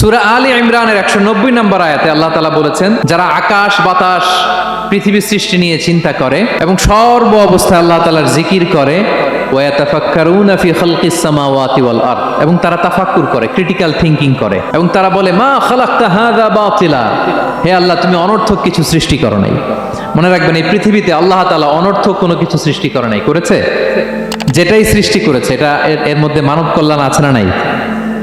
সুরা আলী ইমরানের একশো নব্বই নম্বর আয়াতে আল্লাহ তালা বলেছেন, যারা আকাশ, বাতাস, পৃথিবীর সৃষ্টি নিয়ে চিন্তা করে এবং সর্ব অবস্থায় আল্লাহ তালার জিকির করে এবং তারা তাফাক্কুর করে, ক্রিটিক্যাল থিংকিং করে, এবং তারা বলে, মা খালাকতা হাযা বাতিলা। হে আল্লাহ, তুমি অনর্থক কিছু সৃষ্টি করো নাই। মনে রাখবেন, এই পৃথিবীতে আল্লাহ তাআলা অনর্থক কোনো কিছু সৃষ্টি করে নাই। করেছে? যেটাই সৃষ্টি করেছে, এটা এর মধ্যে মানব কল্যাণ আছে না নাই?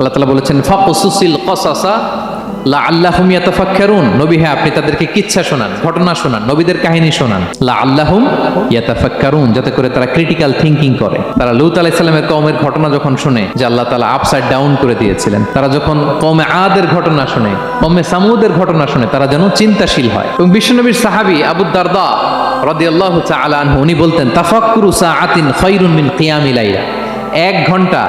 আল্লাহ তালা বলেছেন, ফাকুসুসিল কসাসা লা নবী হ্যাঁ আপনি তাদেরকে কিচ্ছা শোনান, ঘটনা শোনান, নবীদের কাহিনী শোনান। লা যাতে করে তারা ক্রিটিক্যাল থিংকিং করে। তারা লুত ঘটনা যখন শুনে, যে আল্লাহ তাআলা আপসাইড ডাউন করে দিয়েছিলেন, তারা যখন কওমে আদের ঘটনা শুনে, কওমে সামুদের ঘটনা শুনে, তারা যেন চিন্তাশীল হয়। এবং বিশ্বনবীর সাহাবী আবু দারদা রাদিয়াল্লাহু তাআলা উনি বলতেন, তাফাক্কুরু সাআতিন খায়রুন মিন লাইলা। এক ঘণ্টা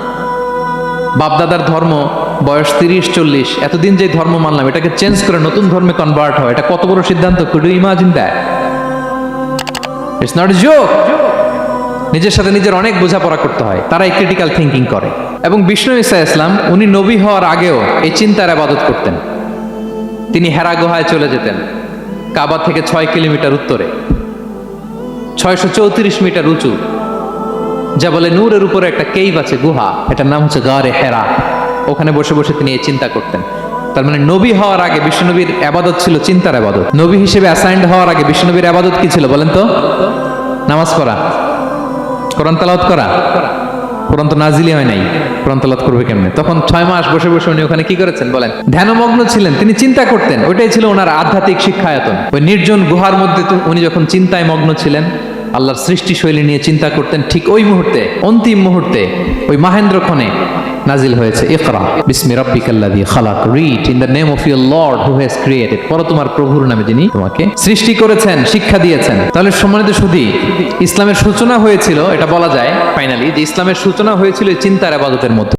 বাপদাদার ধর্ম বয়স তিরিশ, চল্লিশ। এতদিন যে ধর্ম মানলাম, এটাকে চেঞ্জ করে নতুন ধর্মে কনভার্ট হয় এটা কত বড় সিদ্ধান্ত? Imagine that it's not joke নিজের সাথে নিজের অনেক বোঝাপড়া করতে হয়। তারা এই ক্রিটিক্যাল থিঙ্কিং করে। এবং বিষ্ণু ইসা ইসলাম, উনি নবী হওয়ার আগেও এই চিন্তার আবাদত করতেন। তিনি হেরা গুহায় চলে যেতেন, কাবা থেকে ছয় কিলোমিটার উত্তরে। ছয়শো চৌত্রিশ মিটার উঁচু। যা বলে নূরের উপরে একটা কেইভ আছে, গুহা। এটার নাম হচ্ছে গারে হেরা। ওখানে বসে বসে তিনি এই চিন্তা করতেন। তার মানে নবী হওয়ার আগে বিষ্ণুনবীর আবাদত ছিল চিন্তার আবাদত। নবী হিসেবে অ্যাসাইন্ড হওয়ার আগে বিষ্ণুনবীর আবাদত কি ছিল বলেন তো? নামাজ পড়া। কোরআন তালাওয়াত করা। কোরআন তো নাজিলি হয় নাই। কোরআন তালাওয়াত করবে কেমনে? তখন ছয় মাস বসে বসে উনি ওখানে কি করেছেন বলেন? ধ্যানমগ্ন ছিলেন। তিনি চিন্তা করতেন। ওইটাই ছিল ওনার আধ্যাত্মিক শিক্ষায়তন। ওই নির্জন গুহার মধ্যে উনি যখন চিন্তায় মগ্ন ছিলেন আল্লাহর সৃষ্টি শৈলী নিয়ে চিন্তা করতেন ঠিক ওই মুহূর্তে, অন্তিম মুহূর্তে ওই মাহেন্দ্র ক্ষণে নাজিল হয়েছে, ইকরা, বিসমি রাব্বিকাল্লাযী খালাক, read in the name of your lord who has created পড়ো তোমার প্রভুর নামে যিনি তোমাকে সৃষ্টি করেছেন, শিক্ষা দিয়েছেন। তাহলে সম্মানিত শুধু ইসলামের সূচনা হয়েছিল, এটা বলা যায় ফাইনালি যে ইসলামের সূচনা হয়েছিল চিন্তার আবাদতের মধ্যে।